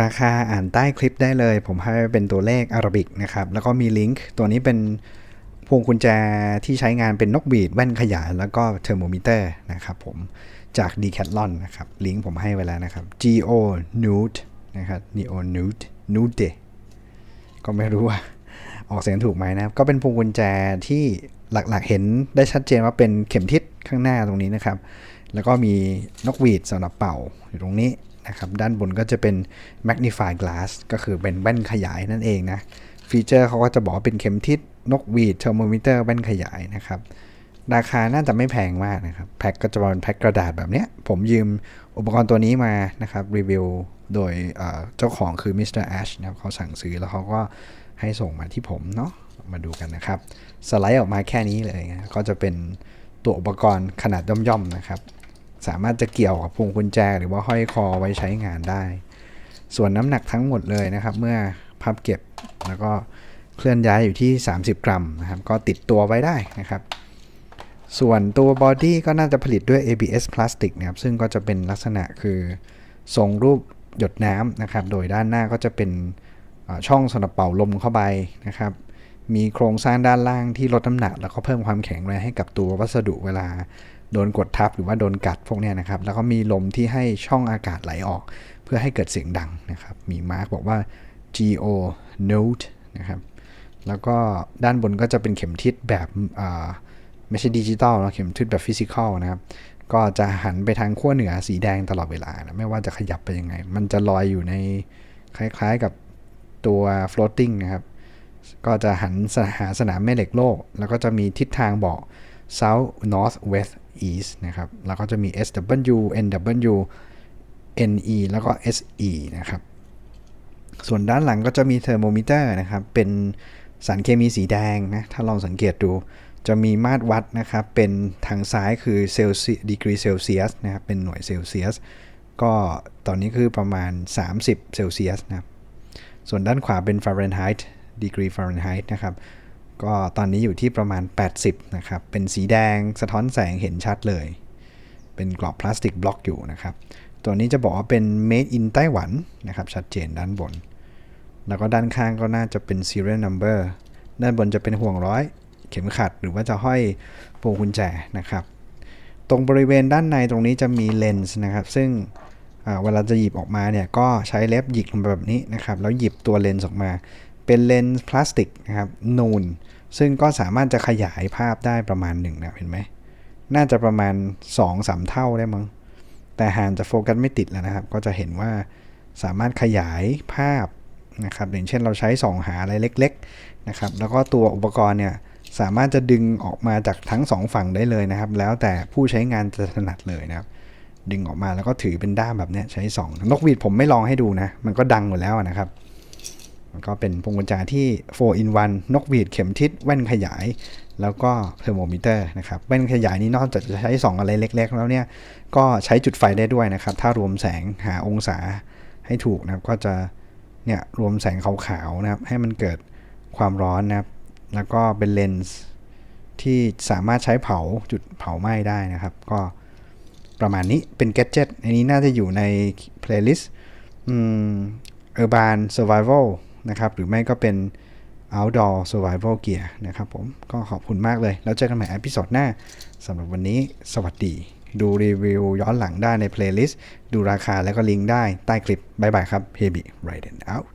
ราคาอ่านใต้คลิปได้เลย ผมให้เป็นตัวเลขอารบิกนะครับ แล้วก็มีลิงก์ตัวนี้เป็นพวงกุญแจที่ใช้งานเป็นนกบีดแว่นขยาย แล้วก็เทอร์โมมิเตอร์นะครับผมจาก Decathlon นะครับ ลิงก์ผมให้ไว้แล้วนะครับ Geo Nude นะครับ Neo Nude Nude ก็ไม่รู้ว่าออกเสียงถูกไหมนะครับ ก็เป็นพวงกุญแจที่หลักๆเห็นได้ชัดเจนว่าเป็นเข็มทิศข้างหน้าตรงนี้นะครับ แล้วก็มีนกหวีดสำหรับเป่าอยู่ตรงนี้ นะครับ ด้านบนก็จะเป็น magnify glass ก็คือเป็นแว่นขยายนั่นเองนะ ฟีเจอร์เขาก็จะบอกว่าเป็นเข็มทิศนกหวีดเทอร์โมมิเตอร์แว่นขยายนะครับ ราคาน่าจะไม่แพงมากนะครับ แพ็คก็จะเป็นแพ็คกระดาษแบบเนี้ย ผมยืมอุปกรณ์ตัวนี้มานะครับ รีวิวโดยเจ้าของคือมิสเตอร์แอชนะครับเขาสั่งซื้อแล้วเขาก็ให้ส่งมาที่ผมเนาะมาดูกันนะครับ สไลด์ออกมาแค่นี้เลยนะก็จะเป็นตัวอุปกรณ์ขนาดย่อมๆนะครับ สามารถจะเกี่ยวกับพวงกุญแจ หรือว่าห้อยคอไว้ใช้งานได้ ส่วนน้ำหนักทั้งหมดเลยนะครับ เมื่อพับเก็บแล้วก็เคลื่อนย้ายอยู่ที่ 30 กรัมนะครับ ก็ติดตัวไว้ได้นะครับ ส่วนตัวบอดี้ก็น่าจะผลิตด้วย ABS พลาสติกนะครับ ซึ่งก็จะเป็นลักษณะคือทรงรูปหยดน้ำนะครับ โดยด้านหน้าก็จะเป็นช่องสำหรับเป่าลมเข้าไปนะครับ มีโครงสร้างด้านล่างที่ลดน้ำหนัก แล้วก็เพิ่มความแข็งแรงให้กับตัววัสดุเวลา โดนกดทับหรือว่าโดนกัดพวกนี้นะครับ แล้วก็มีลมที่ให้ช่องอากาศไหลออก เพื่อให้เกิดเสียงดังนะครับ มีมาร์กบอกว่า Geo Note นะครับ แล้วก็ด้านบนก็จะเป็นเข็มทิศแบบไม่ใช่ดิจิตอลนะเข็มทิศแบบฟิสิกอลนะครับ ก็จะหันไปทางขั้วเหนือสีแดงตลอดเวลานะไม่ว่าจะขยับไปยังไง มันจะลอยอยู่ในคล้ายๆกับตัว floating นะครับ ก็จะหันหาสนามแม่เหล็กโลก แล้วก็จะมีทิศทางบอก south north west east นะครับ แล้วก็จะมี SW NW NE แล้วก็ SE นะครับ ส่วนด้านหลังก็จะมีเทอร์โมมิเตอร์นะครับ เป็นสารเคมีสีแดงนะ ถ้าลองสังเกตดู จะมีมาตรวัดนะครับ เป็นทางซ้ายคือเซลซีดีกรีเซลเซียสนะครับ เป็นหน่วยเซลเซียส ก็ตอนนี้คือประมาณ 30 เซลเซียสนะครับส่วนด้านขวาเป็นฟาเรนไฮต์ดีกรีฟาเรนไฮต์นะครับ ก็ตอนนี้อยู่ที่ประมาณ 80 นะครับ เป็นสีแดงสะท้อนแสงเห็นชัดเลย เป็นกรอบพลาสติกบล็อกอยู่นะครับ ตัวนี้จะบอกว่าเป็น made in ไต้หวันนะครับ ชัดเจนด้านบน แล้วก็ด้านข้างก็น่าจะเป็น serial number ด้านบนจะเป็นห่วงร้อย เข็มขัดหรือว่าจะห้อยพวงกุญแจนะครับ ตรงบริเวณด้านในตรงนี้จะมีเลนส์นะครับ ซึ่งเวลาจะหยิบออกมาเนี่ยก็ใช้เล็บหยิกลงไปแบบนี้นะครับ แล้วหยิบตัวเลนส์ออกมา เป็นเลนส์พลาสติกนะครับนูน ซึ่งก็สามารถจะขยายภาพได้ประมาณหนึ่งนะเห็นไหม น่าจะประมาณ 2-3 เท่าได้มั้ง แต่หากจะโฟกัสไม่ติดแล้วนะครับ ก็จะเห็นว่าสามารถขยายภาพนะครับอย่างเช่นเราใช้ส่องหาอะไรเล็กๆนะครับ แล้วก็ตัวอุปกรณ์เนี่ยสามารถจะดึงออกมาจากทั้งสองฝั่งได้เลยนะครับ แล้วแต่ผู้ใช้งานจะถนัดเลยนะครับ ดึงออกมาแล้วก็ถือเป็นด้ามแบบเนี้ยใช้ส่องนกหวีดผมไม่ลองให้ดูนะ มันก็ดังหมดแล้วนะครับ ก็เป็นพวงกุญแจที่ 4 in 1 นกหวีดเข็มทิศแว่นขยาย แล้วก็เทอร์โมมิเตอร์นะครับแว่นขยายนี้นอกจากจะใช้ส่องอะไรเล็ก ๆ แล้วเนี่ยก็ใช้จุดไฟได้ด้วยนะครับ ถ้ารวมแสงหาองศาให้ถูกนะครับ ก็จะเนี่ยรวมแสงขาวๆนะครับ ให้มันเกิดความร้อนนะครับ แล้วก็เป็นเลนส์ที่สามารถใช้เผาจุดเผาไหม้ได้นะครับ ก็ประมาณนี้เป็นแก d เจ็ตอันนี้น่าจะอยู่ใน playlist อืม urban survival นะครับ หรือไม่ก็เป็น outdoor survival gear นะครับผม ก็ขอบคุณมากเลย แล้วเจอกันใหม่อพิ o d ดหน้าสำหรับวันนี้ สวัสดี ดูรีวิวย้อนหลังได้ใน playlist ดูราคาแล้วก็ลิงก์ได้ใต้คลิป บ๊ายบายครับ h e b y r i d e n out